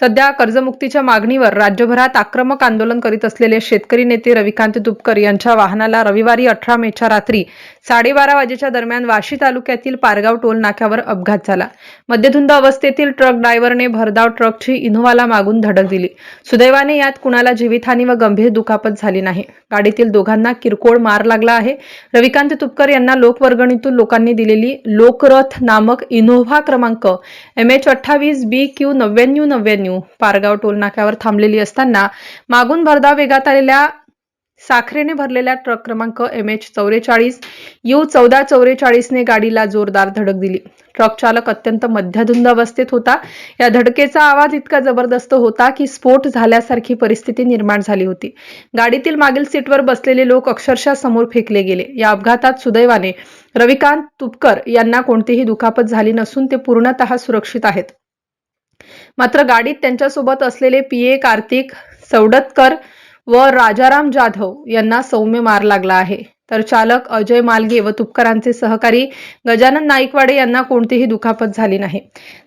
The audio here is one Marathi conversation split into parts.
सध्या कर्जमुक्तीच्या मागणीवर राज्यभरात आक्रमक आंदोलन करीत असलेले शेतकरी नेते रविकांत तुपकर यांच्या वाहनाला रविवारी अठरा मेच्या रात्री साडेबारा वाजेच्या दरम्यान वाशी तालुक्यातील पारगाव टोल नाक्यावर अपघात झाला. मध्यधुंद अवस्थेतील ट्रक ड्रायव्हरने भरधाव ट्रकची इनोव्हाला मागून धडक दिली. सुदैवाने यात कुणाला जीवितहानी व गंभीर दुखापत झाली नाही. गाडीतील दोघांना किरकोळ मार लागला आहे. रविकांत तुपकर यांना लोकवर्गणीतून लोकांनी दिलेली लोकरथ नामक इनोव्हा क्रमांक एम एच अठ्ठावीस बी क्यू नव्याण्णव नव्याण्णव पारगाव टोल नाक्यावर थांबलेली असताना मागून भरधाव वेगात आलेल्या साखरेने भरलेल्या ट्रक क्रमांक एम एच चौवेचाळीस यू चौदा चौवेचाळीसने गाडीला जोरदार धडक दिली. ट्रक चालक अत्यंत मध्यधुंद अवस्थेत होता. या धडकेचा आवाज इतका जबरदस्त होता की स्फोट झाल्यासारखी परिस्थिती निर्माण झाली होती. गाडीतील मागील सीटवर बसलेले लोक अक्षरशः समोर फेकले गेले. या अपघातात सुदैवाने रविकांत तुपकर यांना कोणतीही दुखापत झाली नसून ते पूर्णतः सुरक्षित आहेत. मात्र गाडीत त्यांच्यासोबत असलेले पी ए कार्तिक सवडतकर व राजाराम जाधव यांना सौम्य मार लागला आहे. तर चालक अजय मालगे व तुपकरांचे सहकारी गजानन नाईकवाडे यांना कोणतीही दुखापत झाली नाही.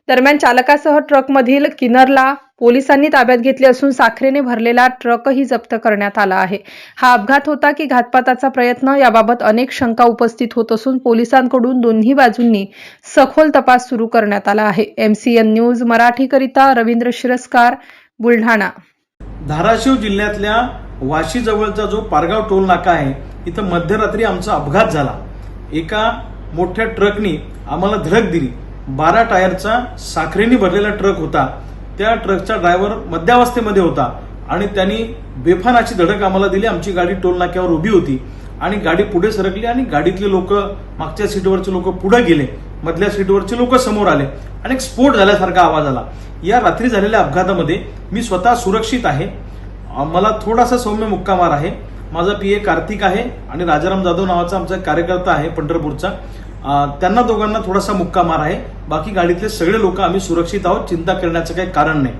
दरम्यान चालकासह ट्रकमधील किन्नरला पोलिसांनी ताब्यात घेतले असून साखरेने भरलेला ट्रकही जप्त करण्यात आला आहे. हा अपघात होता की घातपाताचा प्रयत्न याबाबत अनेक शंका उपस्थित होत असून पोलिसांकडून दोन्ही बाजूंनी सखोल तपास सुरू करण्यात आला आहे. एमसीएन न्यूज मराठीकरिता रवींद्र शिरस्कार बुलढाणा. धाराशिव जिल्ह्यातल्या वाशी जवळचा जो पारगाव टोल नाका आहे इथं मध्यरात्री आमचा अपघात झाला. एका मोठ्या ट्रकनी आम्हाला धडक दिली. बारा टायरचा साखरेने भरलेला ट्रक होता. त्या ट्रकचा ड्रायव्हर मध्यावस्थेमध्ये होता आणि त्यांनी बेफानाची धडक आम्हाला दिली. आमची गाडी टोल नाक्यावर उभी होती आणि गाडी पुढे सरकली आणि गाडीतले लोक मागच्या सीटवरचे लोक पुढे गेले. मधल्या सीटवरचे लोक समोर आले. आणि एक स्फोट झाल्यासारखा आवाज आला. या रात्री झालेल्या अपघातामध्ये मी स्वतः सुरक्षित आहे. मला थोडासा सौम्य मुक्कामार आहे. माझा पी ए कार्तिक आहे आणि राजाराम जाधव नावाचा आमचा एक कार्यकर्ता आहे पंढरपूरचा. त्यांना दोघांना थोडासा मुक्का मार आहे. बाकी गाडीतले सगळे लोक आम्ही सुरक्षित आहोत चिंता करण्याचं काही कारण नाही.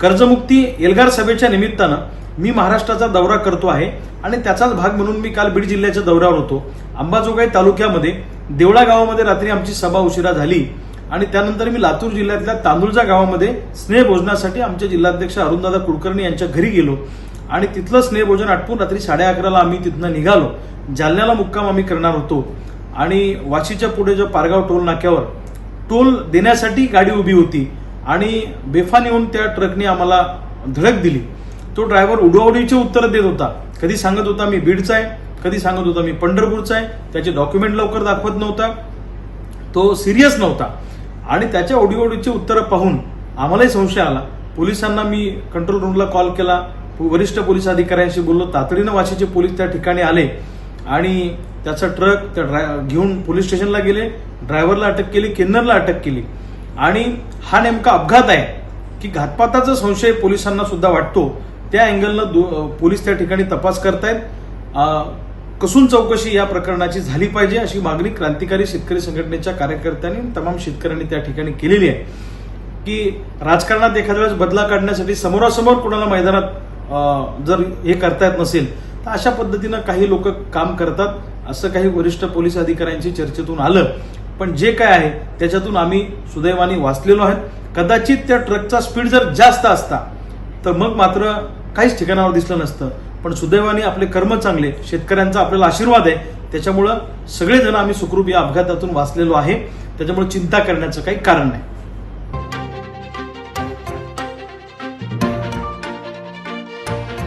कर्जमुक्ती एल्गार सभेच्या निमित्तानं मी महाराष्ट्राचा दौरा करतो आहे आणि त्याचाच भाग म्हणून मी काल बीड जिल्ह्याच्या दौऱ्यावर होतो. अंबाजोगाई तालुक्यामध्ये देवळा गावामध्ये रात्री आमची सभा उशिरा झाली आणि त्यानंतर मी लातूर जिल्ह्यातल्या तांदूळजा गावामध्ये स्नेहभोजनासाठी आमचे जिल्हाध्यक्ष अरुणदादा कुलकर्णी यांच्या घरी गेलो आणि तिथलं स्नेहभोजन आटपून रात्री साडे अकराला आम्ही तिथनं निघालो. जालन्याला मुक्काम आम्ही करणार होतो. आणि वाशीच्या पुढे जो पारगाव टोल नाक्यावर टोल देण्यासाठी गाडी उभी होती आणि बेफान येऊन त्या ट्रकने आम्हाला धडक दिली. तो ड्रायव्हर उडवाउडीचे उत्तर देत होता. कधी सांगत होता मी बीडचा आहे. कधी सांगत होता मी पंढरपूरचा आहे. त्याचे डॉक्युमेंट लवकर दाखवत नव्हता. तो सिरियस नव्हता. आणि त्याच्या ओडीओडीची उत्तरं पाहून आम्हालाही संशय आला. पोलिसांना मी कंट्रोल रूमला कॉल केला. वरिष्ठ पोलीस अधिकाऱ्यांशी बोललो. तातडीनं वाशीचे पोलीस त्या ठिकाणी आले. आणि त्याचा ट्रक त्या ड्राय घेऊन पोलीस स्टेशनला गेले ड्रायव्हरला अटक केली किन्नरला अटक केली. आणि हा नेमका अपघात आहे की घातपाताचा संशय पोलिसांना सुद्धा वाटतो. त्या अँगलनं पोलीस त्या ठिकाणी तपास करतायत. कसून चौकशी या प्रकरणाची झाली पाहिजे अशी मागणी क्रांतिकारी शेतकरी संघटनेच्या कार्यकर्त्यांनी तमाम शेतकऱ्यांनी त्या ठिकाणी केलेली आहे. की राजकारणात एखाद्या वेळेस बदला काढण्यासाठी समोरासमोर कुणाला मैदानात जर हे करता येत नसेल तर अशा पद्धतीनं काही लोक काम करतात. असं काही वरिष्ठ पोलीस अधिकाऱ्यांची चर्चेतून आलं. पण जे काय आहे त्याच्यातून आम्ही सुदैवाने वाचलेलो आहेत कदाचित त्या ट्रकचा स्पीड जर जास्त असता तर मग मात्र काहीच ठिकाणावर दिसलं नसतं. पण सुदैवाने आपले कर्म चांगले शेतकऱ्यांचा आपल्याला आशीर्वाद आहे. त्याच्यामुळं सगळेजण आम्ही सुखरूप या अपघातातून वाचलेलो आहे. त्याच्यामुळे चिंता करण्याचं काही कारण नाही.